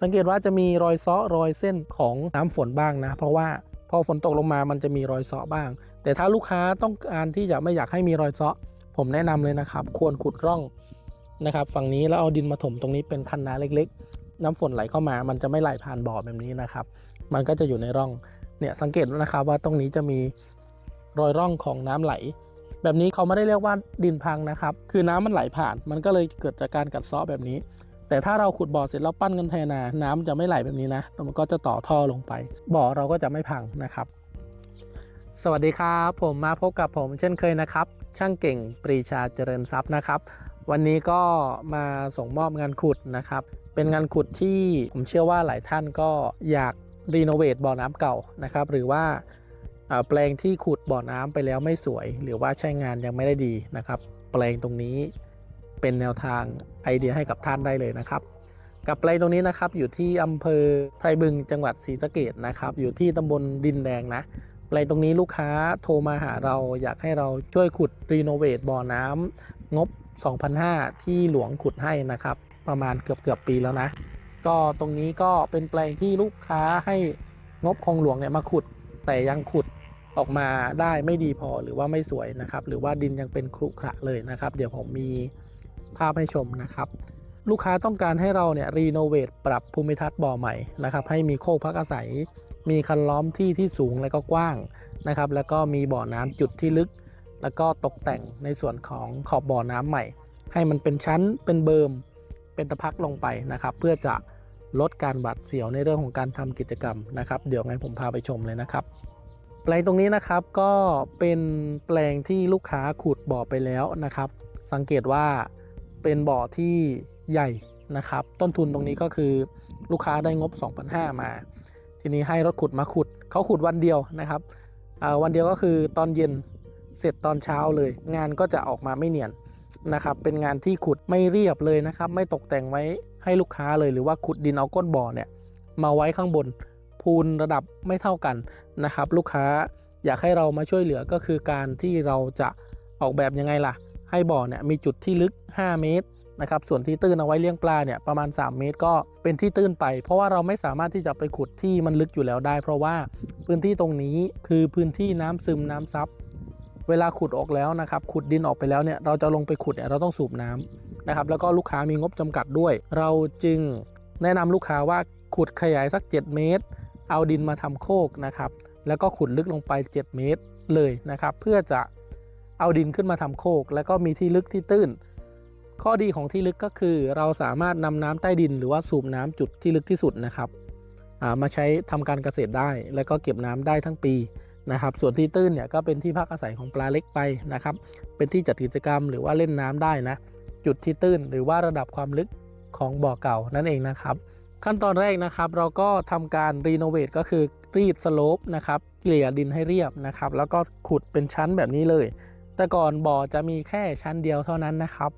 สังเกตว่าจะมีรอยเซาะรอยเส้นของน้ำฝนบ้างนะ เพราะว่าพอฝนตกลงมามันจะมีรอยเซาะบ้าง แต่ถ้าลูกค้าต้องการที่จะไม่อยากให้มีรอยเซาะผมแนะนำเลยนะครับ ควรขุดร่องนะครับ ฝั่งนี้แล้วเอาดินมาถมตรงนี้เป็นคันนาเล็ก ๆ น้ำฝนไหลเข้ามา มันจะไม่ไหลผ่านบ่อแบบนี้นะครับ มันก็จะอยู่ในร่องเนี่ยสังเกตนะครับว่าตรงนี้จะมีรอยร่องของน้ำไหล แบบนี้เขาไม่ได้เรียกว่าดินพังนะครับ คือน้ำมันไหลผ่าน มันก็เลยเกิดจากการกัดเซาะแบบนี้ แต่ถ้าเราขุดบ่อเสร็จแล้วปั้นกันแทนา น้ำจะไม่ไหลแบบนี้นะมันก็จะต่อท่อลงไป บ่อเราก็จะไม่พังนะครับ สวัสดีครับ ผมมาพบกับผมเช่นเคยนะครับ ช่างเก่งปรีชาเจริญทรัพย์นะครับ วันนี้ก็มาส่งมอบงานขุดนะครับ เป็นงานขุดที่ผมเชื่อว่าหลายท่านก็อยากรีโนเวทบ่อน้ำเก่านะครับ หรือว่าแปลงที่ขุดบ่อน้ำไปแล้วไม่สวย หรือว่าใช้งานยังไม่ได้ดีนะครับ แปลงตรงนี้ เป็นแนวทางไอเดียให้กับท่านได้เลยนะครับ กับแปลงตรงนี้นะครับอยู่ที่อำเภอไพรบึงจังหวัดศรีสะเกดนะครับ อยู่ที่ตำบลดินแดงนะแปลงตรงนี้ลูกค้าโทรมาหาเราอยากให้เราช่วยขุดรีโนเวทบ่อน้ำงบ 2,500 ที่หลวงขุดให้นะครับ ประมาณเกือบเกือบปีแล้วนะ ก็ตรงนี้ก็เป็นแปลงที่ลูกค้าให้งบของหลวงเนี่ยมาขุด แต่ยังขุดออกมาได้ไม่ดีพอหรือว่าไม่สวยนะครับ หรือว่าดินยังเป็นครุขระเลยนะครับ เดี๋ยวผมมี ภาพให้ชมนะครับ ลูกค้าต้องการให้เราเนี่ยรีโนเวทปรับภูมิทัศน์บ่อใหม่นะครับ ให้มีโคกพักอาศัย มีคันล้อมที่ที่สูงและก็กว้างนะครับ แล้วก็มีบ่อน้ำจุดที่ลึก แล้วก็ตกแต่งในส่วนของขอบบ่อน้ำใหม่ ให้มันเป็นชั้นเป็นเบิร์มเป็นตะพักลงไปนะครับ เพื่อจะลดการบาดเสียวในเรื่องของการทำกิจกรรมนะครับ เดี๋ยวไงผมพาไปชมเลยนะครับแปลงตรงนี้นะครับก็เป็นแปลงที่ลูกค้าขุดบ่อไปแล้วนะครับ สังเกตว่า เป็นบ่อที่ใหญ่นะครับ ต้นทุนตรงนี้ก็คือลูกค้าได้งบ 2,500 มา ทีนี้ให้รถขุดมาขุดเขาขุดวันเดียวนะครับวันเดียวก็คือตอนเย็นเสร็จตอนเช้าเลย งานก็จะออกมาไม่เนียนนะครับ เป็นงานที่ขุดไม่เรียบเลยนะครับ ไม่ตกแต่งไว้ให้ลูกค้าเลยหรือว่าขุดดินเอาก้นบ่อเนี่ยมาไว้ข้างบนพูนระดับไม่เท่ากันนะครับ ลูกค้าอยากให้เรามาช่วยเหลือก็คือการที่เราจะออกแบบยังไงล่ะ ให้บ่อเนี่ยมีจุดที่ลึก 5 เมตรนะครับส่วนที่ตื้นเอาไว้เลี้ยงปลาเนี่ยประมาณ 3 เมตรก็เป็นที่ตื้นไป เพราะว่าเราไม่สามารถที่จะไปขุดที่มันลึกอยู่แล้วได้ เพราะว่าพื้นที่ตรงนี้คือพื้นที่น้ำซึมน้ำซับเวลาขุดออกแล้วนะครับขุดดินออกไปแล้วเนี่ยเราจะลงไปขุดเนี่ยเราต้องสูบน้ำนะครับแล้วก็ลูกค้ามีงบจำกัดด้วย เราจึงแนะนำลูกค้าว่าขุดขยายสัก 7 เมตร เอาดินมาทำโคกนะครับแล้วก็ขุดลึกลงไป 7 เมตรเลยนะครับเพื่อจะ เอาดินขึ้นมาทำโคก แล้วก็มีที่ลึกที่ตื้น ข้อดีของที่ลึกก็คือ เราสามารถนำน้ำใต้ดิน หรือว่าสูบน้ำจุดที่ลึกที่สุดนะครับมาใช้ทำการเกษตรได้ แล้วก็เก็บน้ำได้ทั้งปีนะครับ ส่วนที่ตื้นเนี่ยก็เป็นที่พักอาศัยของปลาเล็กไปนะครับ เป็นที่จัดกิจกรรมหรือว่าเล่นน้ำได้นะ จุดที่ตื้นหรือว่าระดับความลึกของบ่อเก่านั่นเองนะครับ ขั้นตอนแรกนะครับเราก็ทำการรีโนเวทก็คือรีดสโลปนะครับ เกลี่ยดินให้เรียบนะครับ แล้วก็ขุดเป็นชั้นแบบนี้เลย แต่ก่อนบ่อจะมีแค่ชั้นเดียวเท่านั้นนะครับ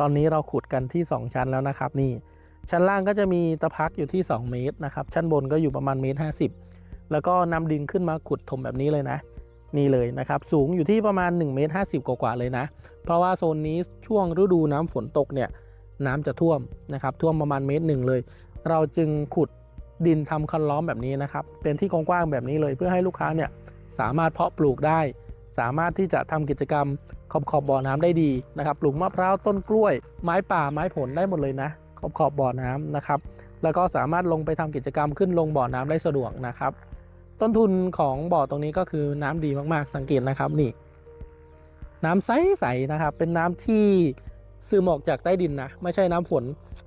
ตอนนี้เราขุดกันที่ 2 ชั้นแล้วนะครับ นี่ ชั้นล่างก็จะมีตะพักอยู่ที่ 2 เมตรนะครับ ชั้นบนก็อยู่ประมาณเมตรห้าสิบแล้วก็นำดินขึ้นมาขุดถมแบบนี้เลยนะ นี่เลยนะครับ สูงอยู่ที่ประมาณ1เมตร50กว่าๆเลยนะ เพราะว่าโซนนี้ช่วงฤดูน้ำฝนตกเนี่ยน้ำจะท่วมนะครับ ท่วมประมาณเมตรหนึ่งเลย เราจึงขุดดินทำคันล้อมแบบนี้นะครับ เป็นที่กว้างๆแบบนี้เลยเพื่อให้ลูกค้าเนี่ยสามารถเพาะปลูกได้ สามารถที่จะทำกิจกรรมขอบขอบบ่อน้ำได้ดีนะครับปลูกมะพร้าวต้นกล้วย ไม้ป่าไม้ผลได้หมดเลยนะ ขอบขอบบ่อน้ำนะครับ แล้วก็สามารถลงไปทำกิจกรรมขึ้นลงบ่อน้ำได้สะดวกนะครับ ต้นทุนของบ่อตรงนี้ก็คือน้ำดีมากๆ สังเกตนะครับนี่ น้ำใสๆนะครับ เป็นน้ำที่ซึมออกจากใต้ดินนะ ไม่ใช่น้ำฝน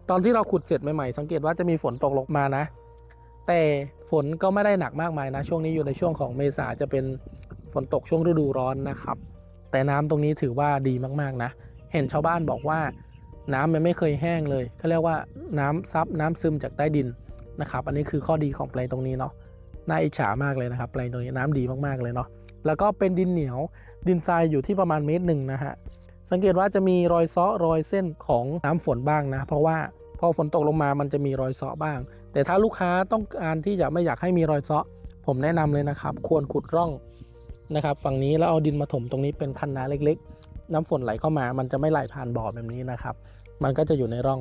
ตอนที่เราขุดเสร็จใหม่ๆ สังเกตว่าจะมีฝนตกลงมานะ แต่ฝนก็ไม่ได้หนักมากมายนะ ช่วงนี้อยู่ในช่วงของเมษาจะเป็น ฝนตกช่วงฤดูร้อนนะครับ แต่น้ำตรงนี้ถือว่าดีมากๆนะ เห็นชาวบ้านบอกว่า น้ำมันไม่เคยแห้งเลยเขาเรียกว่าน้ำซับน้ำซึมจากใต้ดินนะครับ อันนี้คือข้อดีของแปลงตรงนี้เนาะน่าอิจฉามากเลยนะครับแปลงตรงนี้น้ำดีมากๆเลยเนาะแล้วก็เป็นดินเหนียวดินทรายอยู่ที่ประมาณเมตรหนึ่งนะฮะสังเกตว่าจะมีรอยเซาะรอยเส้นของน้ำฝนบ้างนะ เพราะว่าพอฝนตกลงมามันจะมีรอยเซาะบ้าง แต่ถ้าลูกค้าต้องการที่จะไม่อยากให้มีรอยเซาะผมแนะนำเลยนะครับ ควรขุดร่อง นะครับฝั่งนี้แล้วเอาดินมาถมตรงนี้เป็นคันนาเล็กๆ น้ำฝนไหลเข้ามา มันจะไม่ไหลผ่านบ่อแบบนี้นะครับ มันก็จะอยู่ในร่อง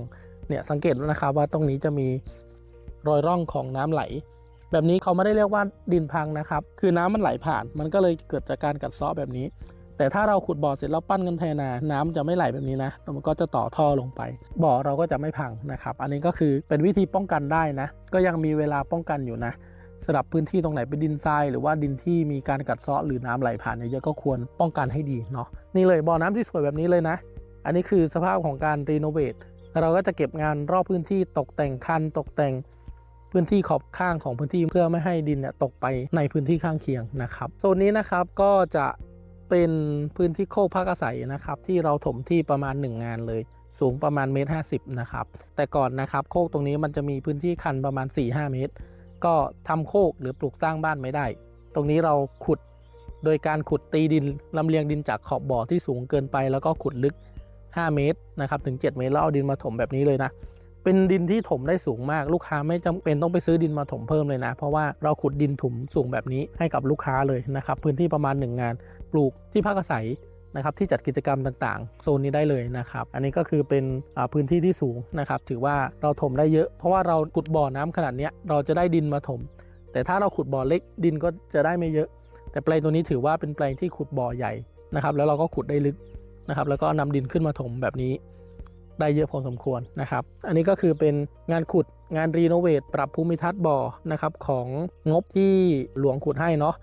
เนี่ยสังเกตนะครับว่าตรงนี้จะมีรอยร่องของน้ำไหล แบบนี้เขาไม่ได้เรียกว่าดินพังนะครับ คือน้ำมันไหลผ่าน มันก็เลยเกิดจากการกัดเซาะแบบนี้ แต่ถ้าเราขุดบ่อเสร็จแล้วปั้นกันเทนา น้ำจะไม่ไหลแบบนี้นะมันก็จะต่อท่อลงไป บ่อเราก็จะไม่พังนะครับ อันนี้ก็คือเป็นวิธีป้องกันได้นะ ก็ยังมีเวลาป้องกันอยู่นะ สำหรับพื้นที่ตรงไหนเป็นดินทรายหรือว่าดินที่มีการกัดเซาะหรือน้ำไหลผ่านเยอะๆก็ควรป้องกันให้ดีเนาะนี่เลยบ่อน้ำที่สวยแบบนี้เลยนะ อันนี้คือสภาพของการรีโนเวทเราก็จะเก็บงานรอบพื้นที่ตกแต่งคันตกแต่งพื้นที่ขอบข้างของพื้นที่เพื่อไม่ให้ดินเนี่ยตกไปในพื้นที่ข้างเคียงนะครับโซนนี้นะครับก็จะเป็นพื้นที่โคกพักอาศัยนะครับ ที่เราถมที่ประมาณ 1 งานเลย สูงประมาณเมตรห้นะครับแต่ก่อนนะครับโคกตรงนี้มันจะมีพื้นที่คันประมาณ 4-5 เมตร ก็ทำโคกหรือปลูกสร้างบ้านไม่ได้ ตรงนี้เราขุดโดยการขุดตีดินลำเลียงดินจากขอบบ่อที่สูงเกินไป แล้วก็ขุดลึก 5 เมตรนะครับถึง 7 เมตรแล้วเอาดินมาถมแบบนี้เลยนะเป็นดินที่ถมได้สูงมากลูกค้าไม่จำเป็นต้องไปซื้อดินมาถมเพิ่มเลยนะ เพราะว่าเราขุดดินถมสูงแบบนี้ให้กับลูกค้าเลยนะครับพื้นที่ประมาณ 1 งาน ปลูกที่พักอาศัย นะครับที่จัดกิจกรรมต่างๆ โซนนี้ได้เลยนะครับ อันนี้ก็คือเป็นพื้นที่ที่สูงนะครับ ถือว่าเราถมได้เยอะ เพราะว่าเราขุดบ่อน้ำขนาดนี้เราจะได้ดินมาถม แต่ถ้าเราขุดบ่อเล็กดินก็จะได้ไม่เยอะ แต่แปลงตัวนี้ถือว่าเป็นแปลงที่ขุดบ่อใหญ่นะครับ แล้วเราก็ขุดได้ลึกนะครับ แล้วก็นำดินขึ้นมาถมแบบนี้ ได้เยอะพอสมควรนะครับ อันนี้ก็คือเป็นงานขุดงานรีโนเวทปรับภูมิทัศน์บ่อนะครับของงบที่หลวงขุดให้เนาะ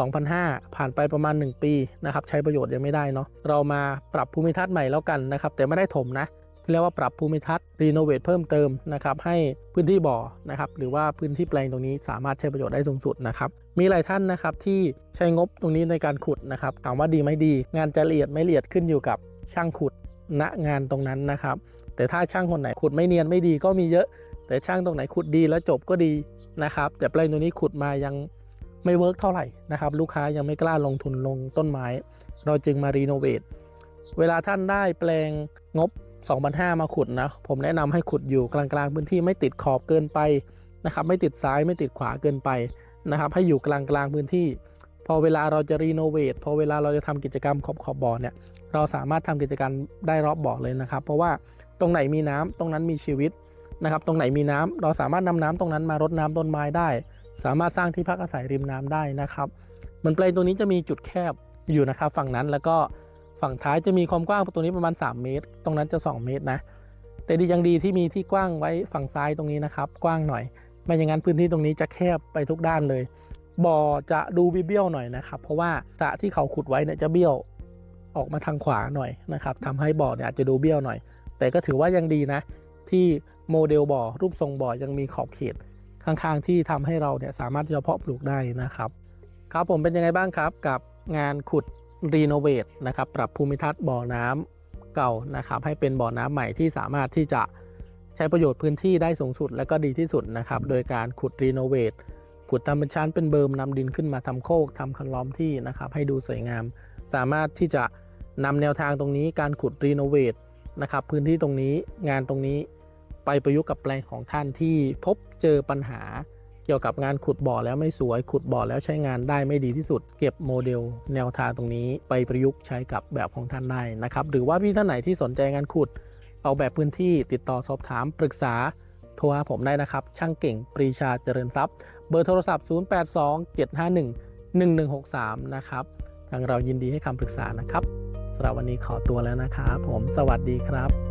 2,500ผ่านไปประมาณ 1 ปีนะครับใช้ประโยชน์ยังไม่ได้เนาะเรามาปรับภูมิทัศน์ใหม่แล้วกันนะครับแต่ไม่ได้ถมนะเรียกว่าปรับภูมิทัศน์รีโนเวทเพิ่มเติมนะครับให้พื้นที่บ่อนะครับหรือว่าพื้นที่แปลงตรงนี้สามารถใช้ประโยชน์ได้สูงสุดนะครับมีหลายท่านนะครับที่ใช้งบตรงนี้ในการขุดนะครับถามว่าดีไหมดี งานจะละเอียดไม่ละเอียดขึ้นอยู่กับช่างขุดณงานตรงนั้นนะครับแต่ถ้าช่างคนไหนขุดไม่เนียนไม่ดีก็มีเยอะ แต่ช่างตรงไหนขุดดีแล้วจบก็ดีนะครับแต่แปลงตัวนี้ขุดมายัง ไม่เวิร์กเท่าไหร่นะครับ ลูกค้ายังไม่กล้าลงทุนลงต้นไม้ เราจึงมารีโนเวทเวลาท่านได้แปลงงบ 2,500 มาขุดนะ ผมแนะนำให้ขุดอยู่กลางๆ พื้นที่ไม่ติดขอบเกินไปนะครับ ไม่ติดซ้ายไม่ติดขวาเกินไปนะครับ ให้อยู่กลางๆพื้นที่ พอเวลาเราจะรีโนเวทพอเวลาเราจะทำกิจกรรมขอบขอบบ่อเนี่ย เราสามารถทำกิจกรรมได้รอบบ่อเลยนะครับ เพราะว่าตรงไหนมีน้ำตรงนั้นมีชีวิตนะครับ ตรงไหนมีน้ำเราสามารถนำน้ำตรงนั้นมารดน้ำต้นไม้ได้ สามารถสร้างที่พักอาศัยริมน้ำได้นะครับเหมือนเปลงตัวนี้จะมีจุดแคบอยู่นะครับ ฝั่งนั้นแล้วก็ฝั่งท้ายจะมีความกว้างตัวนี้ประมาณ 3 เมตร ตรงนั้นจะ 2 เมตรนะ แต่ดียังดีที่มีที่กว้างไว้ฝั่งซ้ายตรงนี้นะครับ กว้างหน่อย ไม่อย่างนั้นพื้นที่ตรงนี้จะแคบไปทุกด้านเลย บ่อจะดูเบี้ยวหน่อยนะครับ เพราะว่าสระที่เขาขุดไว้เนี่ยจะเบี้ยวออกมาทางขวาหน่อยนะครับทำให้บ่อเนี่ยอาจจะดูเบี้ยวหน่อย แต่ก็ถือว่ายังดีนะ ที่โมเดลบ่อรูปทรงบ่อยังมีขอบเขต ข้างๆที่ทำให้เราเนี่ยสามารถที่จะเพาะปลูกได้นะครับ ครับผมเป็นยังไงบ้างครับกับงานขุดรีโนเวทนะครับปรับภูมิทัศน์บ่อน้ำเก่านะครับ ให้เป็นบ่อน้ำใหม่ที่สามารถที่จะใช้ประโยชน์พื้นที่ได้สูงสุดและก็ดีที่สุดนะครับ โดยการขุดรีโนเวทขุดทำเป็นชั้นเป็นเบิร์มนำดินขึ้นมาทำโคกทำคันล้อมที่นะครับ ให้ดูสวยงาม สามารถที่จะนำแนวทางตรงนี้การขุดรีโนเวทนะครับพื้นที่ตรงนี้งานตรงนี้ ไปประยุกต์กับแปลงของท่านที่พบเจอปัญหาเกี่ยวกับงานขุดบ่อแล้วไม่สวยขุดบ่อแล้วใช้งานได้ไม่ดีที่สุด เก็บโมเดลแนวทางตรงนี้ไปประยุกต์ใช้กับแบบของท่านได้นะครับ หรือว่าพี่ท่านไหนที่สนใจงานขุด เอาแบบพื้นที่ติดต่อสอบถามปรึกษาโทรหาผมได้นะครับ ช่างเก่งปรีชาเจริญทรัพย์ เบอร์โทรศัพท์ 0827511163 นะครับ ทางเรายินดีให้คำปรึกษานะครับสำหรับวันนี้ขอตัวแล้วนะครับ ผมสวัสดีครับ